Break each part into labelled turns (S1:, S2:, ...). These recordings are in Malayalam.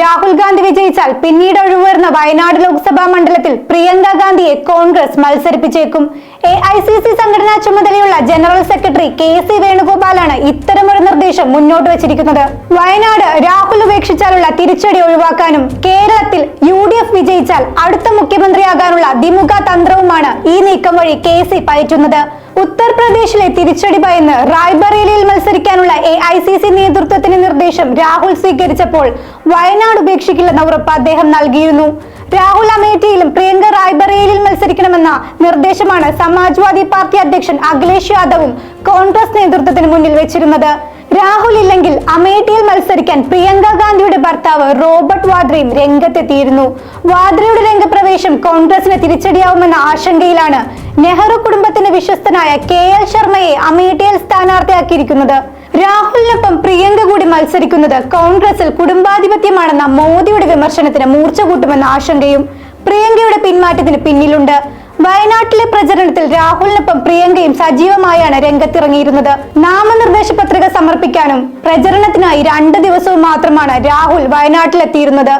S1: രാഹുൽ ഗാന്ധി വിജയിച്ചാൽ പിന്നീട് ഒഴിവുവരുന്ന വയനാട് ലോക്സഭാ മണ്ഡലത്തിൽ പ്രിയങ്ക ഗാന്ധിയെ കോൺഗ്രസ് മത്സരിപ്പിച്ചേക്കും. എ ഐ സി സി സംഘടനാ ചുമതലയുള്ള ജനറൽ സെക്രട്ടറി കെ സി വേണുഗോപാലാണ് ഇത്തരമൊരു നിർദ്ദേശം മുന്നോട്ട് വെച്ചിരിക്കുന്നത്. വയനാട് രാഹുൽ ഉപേക്ഷിച്ചാലുള്ള തിരിച്ചടി ഒഴിവാക്കാനും കേരളത്തിൽ യു ഡി എഫ് വിജയിച്ചാൽ അടുത്ത മുഖ്യമന്ത്രിയാകാനുള്ള ദ്വിമുഖ തന്ത്രവുമാണ് ഈ നീക്കം വഴി കെ സി പയറ്റുന്നത്. ഉത്തർപ്രദേശിലെ തിരിച്ചടി ഭയന്ന് റായ്ബറേലിയിൽ മത്സരിക്കാനുള്ള എ ഐ സി സി നേതൃത്വത്തിന് നിർദ്ദേശം രാഹുൽ സ്വീകരിച്ചപ്പോൾ വയനാട് ഉപേക്ഷിക്കില്ലെന്ന ഉറപ്പ് അദ്ദേഹം നൽകിയിരുന്നു. രാഹുൽ അമേഠിയിലും പ്രിയങ്ക റായ്ബറേലിയിൽ മത്സരിക്കണമെന്ന നിർദ്ദേശമാണ് സമാജ്വാദി പാർട്ടി അധ്യക്ഷൻ അഖിലേഷ് യാദവും കോൺഗ്രസ് നേതൃത്വത്തിന് മുന്നിൽ വെച്ചിരുന്നത്. രാഹുൽ ഇല്ലെങ്കിൽ അമേഠിയിൽ മത്സരിക്കാൻ പ്രിയങ്ക ഗാന്ധിയുടെ ഭർത്താവ് റോബർട്ട് വാദ്രയും രംഗത്തെത്തിയിരുന്നു. വാദ്രയുടെ രംഗപ്രവേശം കോൺഗ്രസിന് തിരിച്ചടിയാവുമെന്ന ആശങ്കയിലാണ് നെഹ്റു കുടുംബത്തിന്റെ വിശ്വസ്തനായ കെ എൽ ശർമ്മയെ അമേഠിയിൽ സ്ഥാനാർത്ഥിയാക്കിയിരിക്കുന്നത്. രാഹുലിനൊപ്പം പ്രിയങ്ക കൂടി മത്സരിക്കുന്നത് കോൺഗ്രസിൽ കുടുംബാധിപത്യമാണെന്ന മോദിയുടെ വിമർശനത്തിന് മൂർച്ച കൂട്ടുമെന്ന ആശങ്കയും പ്രിയങ്കയുടെ പിന്മാറ്റത്തിന് പിന്നിലുണ്ട്. വയനാട്ടിലെ പ്രചരണത്തിൽ രാഹുലിനൊപ്പം പ്രിയങ്കയും സജീവമായാണ് രംഗത്തിറങ്ങിയിരുന്നത്. നാമനിർദ്ദേശ പത്രിക സമർപ്പിക്കാനും പ്രചരണത്തിനായി രണ്ട് ദിവസവും മാത്രമാണ് രാഹുൽ വയനാട്ടിലെത്തിയിരുന്നത്.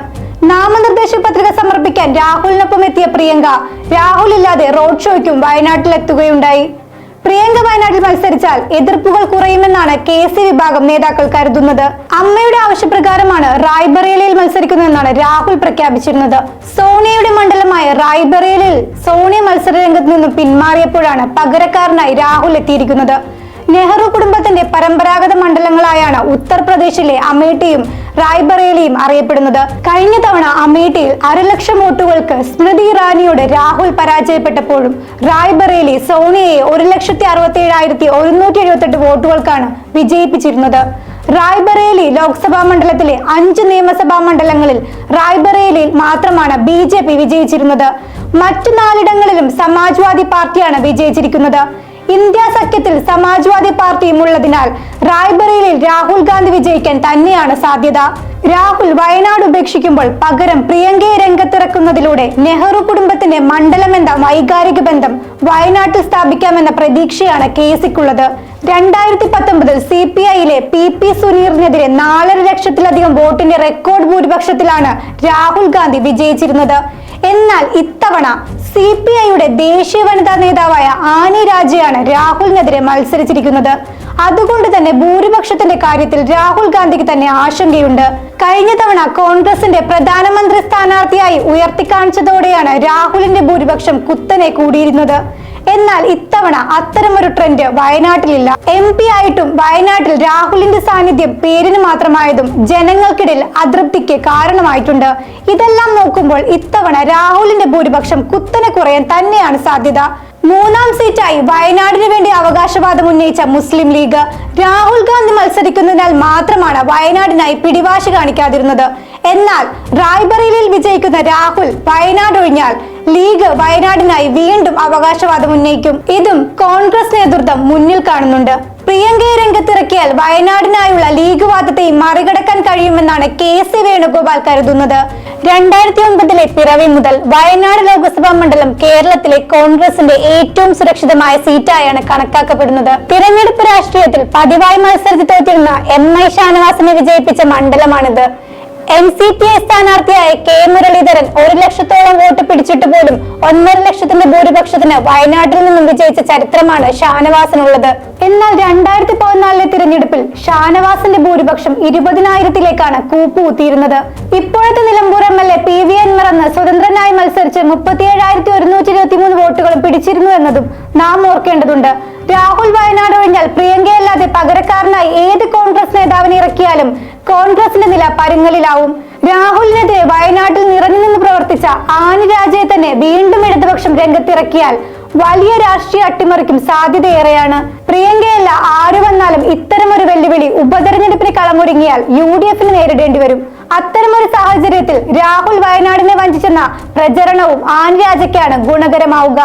S1: നാമനിർദ്ദേശ പത്രിക സമർപ്പിക്കാൻ രാഹുലിനൊപ്പം എത്തിയ പ്രിയങ്ക രാഹുൽ ഇല്ലാതെ റോഡ് ഷോയ്ക്കും വയനാട്ടിലെത്തുകയുണ്ടായി. പ്രിയങ്ക വയനാട്ടിൽ മത്സരിച്ചാൽ എതിർപ്പുകൾ കുറയുമെന്നാണ് കെ സി വിഭാഗം നേതാക്കൾ കരുതുന്നത്. അമ്മയുടെ ആവശ്യപ്രകാരമാണ് റായ്ബറേലിയിൽ മത്സരിക്കുന്നതെന്നാണ് രാഹുൽ പ്രഖ്യാപിച്ചിരുന്നത്. സോണിയയുടെ മണ്ഡലമായ റായ്ബറേലിൽ സോണിയ മത്സര രംഗത്ത് നിന്നും പിന്മാറിയപ്പോഴാണ് പകരക്കാരനായി രാഹുൽ എത്തിയിരിക്കുന്നത്. നെഹ്റു കുടുംബത്തിന്റെ പരമ്പരാഗത മണ്ഡലങ്ങളായാണ് ഉത്തർപ്രദേശിലെ അമേഠിയും റായ്ബറേലിയും അറിയപ്പെടുന്നത്. കഴിഞ്ഞ തവണ അമേഠിയിൽ അരലക്ഷം വോട്ടുകൾക്ക് സ്മൃതി ഇറാനിയോട് രാഹുൽ പരാജയപ്പെട്ടപ്പോഴും റായ്ബറേലി സോണിയയെ ഒരു ലക്ഷത്തി അറുപത്തി ഏഴായിരത്തി ഒരുന്നൂറ്റി എഴുപത്തെട്ട് വോട്ടുകൾക്കാണ് വിജയിപ്പിച്ചിരുന്നത്. റായ്ബറേലി ലോക്സഭാ മണ്ഡലത്തിലെ അഞ്ച് നിയമസഭാ മണ്ഡലങ്ങളിൽ റായ്ബറേലിയിൽ മാത്രമാണ് ബി ജെ പി വിജയിച്ചിരുന്നത്. മറ്റു നാലിടങ്ങളിലും സമാജ്വാദി പാർട്ടിയാണ് വിജയിച്ചിരിക്കുന്നത്. ഇന്ത്യ സഖ്യത്തിൽ സമാജ്വാദി പാർട്ടിയും ഉള്ളതിനാൽ റായ്ബറേലിയിൽ രാഹുൽ ഗാന്ധി വിജയിക്കാൻ തന്നെയാണ് സാധ്യത. രാഹുൽ വയനാട് ഉപേക്ഷിക്കുമ്പോൾ പകരം പ്രിയങ്കയെ രംഗത്തിറക്കുന്നതിലൂടെ നെഹ്റു കുടുംബത്തിന്റെ മണ്ഡലം എന്ന വൈകാരിക ബന്ധം വയനാട്ടിൽ സ്ഥാപിക്കാമെന്ന പ്രതീക്ഷയാണ് കേസിക്കുള്ളത് രണ്ടായിരത്തി പത്തൊമ്പതിൽ സി പി ഐയിലെ പി പി സുനീറിനെതിരെ നാലര ലക്ഷത്തിലധികം വോട്ടിന്റെ റെക്കോർഡ് ഭൂരിപക്ഷത്തിലാണ് രാഹുൽ ഗാന്ധി വിജയിച്ചിരുന്നത്. എന്നാൽ ഇത്തവണ സി പി ഐയുടെ ദേശീയ വനിതാ നേതാവായ ആനി രാജയാണ് രാഹുലിനെതിരെ മത്സരിച്ചിരിക്കുന്നത്. അതുകൊണ്ട് തന്നെ ഭൂരിപക്ഷത്തിന്റെ കാര്യത്തിൽ രാഹുൽ ഗാന്ധിക്ക് തന്നെ ആശങ്കയുണ്ട്. കഴിഞ്ഞ തവണ കോൺഗ്രസിന്റെ പ്രധാനമന്ത്രി സ്ഥാനാർത്ഥിയായി ഉയർത്തിക്കാണിച്ചതോടെയാണ് രാഹുലിന്റെ ഭൂരിപക്ഷം കുത്തനെ കൂടിയിരുന്നത്. എന്നാൽ ഇത്തവണ അത്തരമൊരു ട്രെൻഡ് വയനാട്ടിലില്ല. എം പി ആയിട്ടും വയനാട്ടിൽ രാഹുലിന്റെ സാന്നിധ്യം പേരിന് മാത്രമായതും ജനങ്ങൾക്കിടയിൽ അതൃപ്തിക്ക് കാരണമായിട്ടുണ്ട്. ഇതെല്ലാം നോക്കുമ്പോൾ ഇത്തവണ രാഹുലിന്റെ ഭൂരിപക്ഷം കുത്തനെ കുറയാൻ തന്നെയാണ് സാധ്യത. മൂന്നാം സീറ്റായി വയനാടിന് വേണ്ടി അവകാശവാദം ഉന്നയിച്ച മുസ്ലിം ലീഗ് രാഹുൽ ഗാന്ധി മത്സരിക്കുന്നതിനാൽ മാത്രമാണ് വയനാടിനായി പിടിവാശി കാണിക്കാതിരുന്നത്. എന്നാൽ റായ്ബറേലിയിൽ വിജയിക്കുന്ന രാഹുൽ വയനാട് ഒഴിഞ്ഞാൽ ലീഗ് വയനാടിനായി വീണ്ടും അവകാശവാദം ഉന്നയിക്കും. ഇതും കോൺഗ്രസ് നേതൃത്വം മുന്നിൽ കാണുന്നുണ്ട്. പ്രിയങ്കയെ രംഗത്തിറക്കിയാൽ വയനാടിനായുള്ള ലീഗ് വാദത്തെ മറികടക്കാൻ കഴിയുമെന്നാണ് കെ സി വേണുഗോപാൽ കരുതുന്നത്. രണ്ടായിരത്തി ഒൻപതിലെ പിറവി മുതൽ വയനാട് ലോക്സഭാ മണ്ഡലം കേരളത്തിലെ കോൺഗ്രസിന്റെ ഏറ്റവും സുരക്ഷിതമായ സീറ്റായാണ് കണക്കാക്കപ്പെടുന്നത്. തിരഞ്ഞെടുപ്പ് രാഷ്ട്രീയത്തിൽ പതിവായി മത്സരത്തിൽ തോറ്റിരുന്ന എം ഐ ഷാനവാസിനെ വിജയിപ്പിച്ച മണ്ഡലമാണിത്. എൻ സി പി ഐ സ്ഥാനാർത്ഥിയായ കെ മുരളീധരൻ ഒരു ലക്ഷത്തോളം വോട്ട് പിടിച്ചിട്ട് പോലും ഒന്നര ലക്ഷത്തിന്റെ ഭൂരിപക്ഷത്തിന് വയനാട്ടിൽ നിന്നും വിജയിച്ച ചരിത്രമാണ് ഷാനവാസിനുള്ളത്. എന്നാൽ രണ്ടായിരത്തി പതിനാലിലെ തിരഞ്ഞെടുപ്പിൽ ഷാനവാസിന്റെ ഭൂരിപക്ഷം ഇരുപതിനായിരത്തിലേക്കാണ് കൂപ്പുകുത്തിയിരുന്നത്. ഇപ്പോഴത്തെ Nilambur M L A P V N മറന്ന് സ്വതന്ത്രനായി മത്സരിച്ച് മുപ്പത്തിയേഴായിരത്തി ഒരുന്നൂറ്റി ഇരുപത്തി മൂന്ന് വോട്ടുകളും പിടിച്ചിരുന്നു എന്നതും നാം ഓർക്കേണ്ടതുണ്ട്. രാഹുൽ വയനാട് ഒഴിഞ്ഞാൽ പ്രിയങ്കയല്ലാതെ പകരക്കാരനായി ഏത് കോൺഗ്രസ് നേതാവിനെ ഇറക്കിയാലും കോൺഗ്രസിന്റെ നില പരുങ്ങലിലാവും. രാഹുലിനെതിരെ വയനാട്ടിൽ നിറഞ്ഞു നിന്ന് പ്രവർത്തിച്ച ആനി രാജയെ തന്നെ വീണ്ടും ഇടതുപക്ഷം രംഗത്തിറക്കിയാൽ വലിയ രാഷ്ട്രീയ അട്ടിമറിക്കും സാധ്യതയേറെയാണ്. പ്രിയങ്കയല്ല ആര് വന്നാലും ഇത്തരമൊരു വെല്ലുവിളി ഉപതെരഞ്ഞെടുപ്പിന് കളമൊരുങ്ങിയാൽ യു ഡി എഫിന് നേരിടേണ്ടി വരും. അത്തരമൊരു സാഹചര്യത്തിൽ രാഹുൽ വയനാടിനെ വഞ്ചിച്ചെന്ന പ്രചരണവും ആനി രാജയ്ക്കാണ് ഗുണകരമാവുക.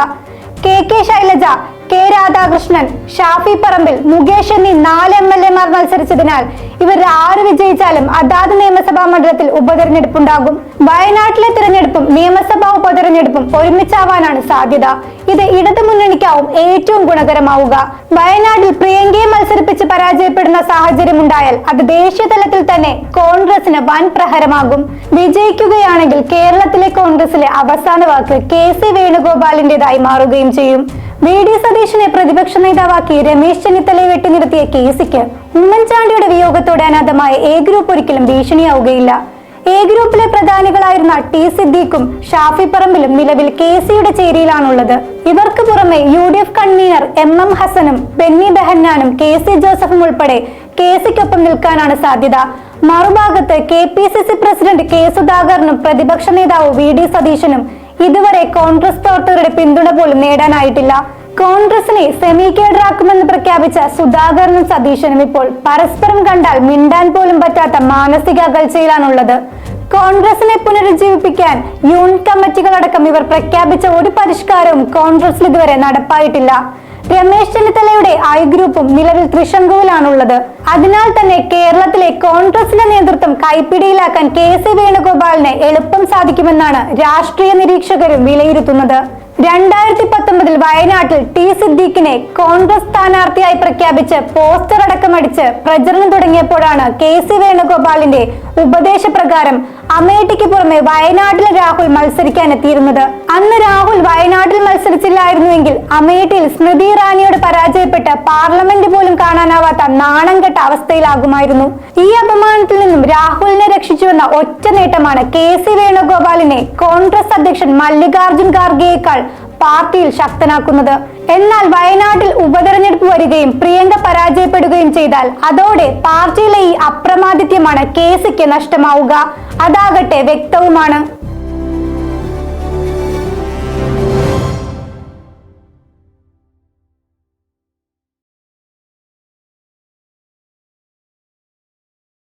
S1: K K Shailaja K Radhakrishnan Shafi Parambil Mukesh എന്നീ നാല് എം എൽ എമാർ മത്സരിച്ചതിനാൽ ഇവർ ആറ് വിജയിച്ചാലും അതാത് നിയമസഭാ മണ്ഡലത്തിൽ ഉപതെരഞ്ഞെടുപ്പുണ്ടാകും. വയനാട്ടിലെ തിരഞ്ഞെടുപ്പും നിയമസഭാ ഉപതെരഞ്ഞെടുപ്പും ഒരുമിച്ചാവാനാണ് സാധ്യത. ഇത് ഇടതുമുന്നണിക്കാവും ഏറ്റവും ഗുണകരമാവുക. വയനാട്ടിൽ പ്രിയങ്കയെ മത്സരിപ്പിച്ച് പരാജയപ്പെടുന്ന സാഹചര്യം ഉണ്ടായാൽ അത് ദേശീയ തലത്തിൽ തന്നെ കോൺഗ്രസിന് വൻ പ്രഹരമാകും. വിജയിക്കുകയാണെങ്കിൽ കേരളത്തിലെ കോൺഗ്രസിലെ അവസാന വാക്ക് കെ സി വേണുഗോപാലിന്റേതായി മാറുകയും ചെയ്യും. വി ഡി സതീശനെ പ്രതിപക്ഷ നേതാവാക്കി രമേശ് ചെന്നിത്തലയെ വെട്ടിനിർത്തിയ കേസിക്ക് ഉമ്മൻചാണ്ടിയുടെ വിയോഗത്തോടെ അനാഥമായ എ ഗ്രൂപ്പ് ഒരിക്കലും ഭീഷണിയാവുകയില്ല. എ ഗ്രൂപ്പിലെ പ്രധാനികളായിരുന്ന ടി സിദ്ദീഖും ഷാഫി പറമ്പിലും നിലവിൽ കെ സിയുടെ ചേരിയിലാണുള്ളത്. ഇവർക്ക് പുറമെ U D F convener M M ഹസനും Benny ബെഹന്നാനും കെ സി ജോസഫും ഉൾപ്പെടെ കെ സിക്കൊപ്പം നിൽക്കാനാണ് സാധ്യത. മറുഭാഗത്ത് K P C C president K സുധാകരനും പ്രതിപക്ഷ നേതാവ് വി ഡി സതീശനും ഇതുവരെ കോൺഗ്രസ് പ്രവർത്തകരുടെ പിന്തുണ പോലും നേടാനായിട്ടില്ല. കോൺഗ്രസിനെ സെമി കേഡറാക്കുമെന്ന് പ്രഖ്യാപിച്ച സുധാകരനും സതീശനും ഇപ്പോൾ പരസ്പരം കണ്ടാൽ മിണ്ടാൻ പോലും പറ്റാത്ത മാനസിക അകൽച്ചയിലാണുള്ളത്. കോൺഗ്രസിനെ പുനരുജ്ജീവിപ്പിക്കാൻ യൂണിറ്റ് കമ്മിറ്റികളടക്കം ഇവർ പ്രഖ്യാപിച്ച ഒരു പരിഷ്കാരവും കോൺഗ്രസിൽ ഇതുവരെ നടപ്പായിട്ടില്ല. രമേശ് ചെന്നിത്തലയുടെ ഐ ഗ്രൂപ്പും നിലവിൽ തൃശങ്കുവിലാണുള്ളത്. അതിനാൽ തന്നെ കേരളത്തിലെ കോൺഗ്രസിന്റെ നേതൃത്വം കൈപ്പിടിയിലാക്കാൻ കെ സി വേണുഗോപാലിന് എളുപ്പം സാധിക്കുമെന്നാണ് രാഷ്ട്രീയ നിരീക്ഷകരും വിലയിരുത്തുന്നത്. രണ്ടായിരത്തി പത്തൊമ്പതിൽ വയനാട്ടിൽ ടി സിദ്ദീഖിനെ കോൺഗ്രസ് സ്ഥാനാർത്ഥിയായി പ്രഖ്യാപിച്ച് പോസ്റ്റർ അടക്കമടിച്ച് പ്രചരണം തുടങ്ങിയപ്പോഴാണ് കെ സി വേണുഗോപാലിന്റെ ഉപദേശപ്രകാരം അമേഠിക്ക് പുറമെ വയനാട്ടിലെ രാഹുൽ മത്സരിക്കാൻ എത്തിയിരുന്നത് അന്ന് രാഹുൽ വയനാട്ടിൽ മത്സരിച്ചില്ലായിരുന്നുവെങ്കിൽ അമേഠിയിൽ സ്മൃതി ഇറാനിയോട് പരാജയപ്പെട്ട് പാർലമെന്റ് പോലും കാണാനാവാത്ത നാണം കെട്ട അവസ്ഥയിലാകുമായിരുന്നു. ഈ അപമാനത്തിൽ നിന്നും രാഹുലിനെ രക്ഷിച്ചുവെന്ന ഒറ്റ നേട്ടമാണ് കെ സി വേണുഗോപാലിനെ കോൺഗ്രസ് അധ്യക്ഷൻ മല്ലികാർജുൻ ഖാർഗെയേക്കാൾ പാർട്ടിയിൽ ശക്തനാക്കുന്നത്. എന്നാൽ വയനാട്ടിൽ ഉപതെരഞ്ഞെടുപ്പ് വരികയും പ്രിയങ്ക പരാജയപ്പെടുകയും ചെയ്താൽ അതോടെ പാർട്ടിയിലെ ഈ അപ്രമാദിത്യമാണ് കെ സിക്ക് നഷ്ടമാവുക. അതാകട്ടെ വ്യക്തവുമാണ്.